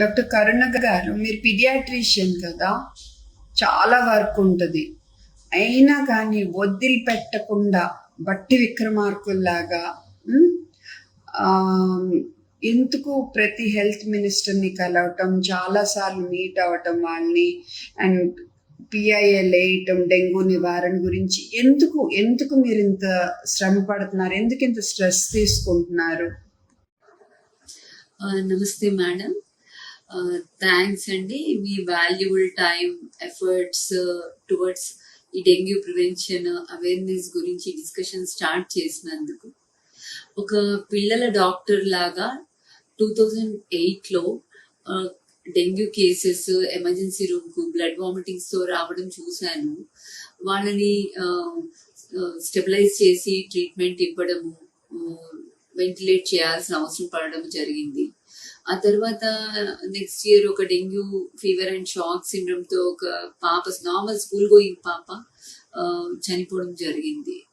Doctor కరుణ గారు మీరు paediatrician కదా చాలా వర్క్ ఉంటుంది. అయినా కానీ వదిలిపెట్టకుండా బట్టి విక్రమార్కుల్లాగా ఎందుకు ప్రతి హెల్త్ మినిస్టర్ని కలవటం చాలాసార్లు మీట్ అవ్వటం వాళ్ళని అండ్ పిఐఎల్ వేయటం డెంగ్యూ నివారణ గురించి ఎందుకు ఎందుకు మీరు ఇంత శ్రమ పడుతున్నారు? ఎందుకు ఇంత స్ట్రెస్ తీసుకుంటున్నారు? నమస్తే మేడం. థ్యాంక్స్ అండి. మీ వాల్యుబుల్ టైం ఎఫర్ట్స్ టువర్డ్స్ ఈ డెంగ్యూ ప్రివెన్షన్ అవేర్నెస్ గురించి డిస్కషన్ స్టార్ట్ చేసినందుకు. ఒక పిల్లల డాక్టర్ లాగా టూ థౌజండ్ ఎయిట్లో డెంగ్యూ కేసెస్ ఎమర్జెన్సీ రూమ్కు బ్లడ్ వామిటింగ్స్తో రావడం చూశాను. వాళ్ళని స్టెబిలైజ్ చేసి ట్రీట్మెంట్ ఇవ్వడము వెంటిలేట్ చేయాల్సిన అవసరం పడడం జరిగింది. ఆ తర్వాత నెక్స్ట్ ఇయర్ ఒక డెంగ్యూ ఫీవర్ అండ్ షాక్ సిండ్రమ్తో ఒక పాప నార్మల్ స్కూల్ గోయింగ్ పాప చనిపోవడం జరిగింది.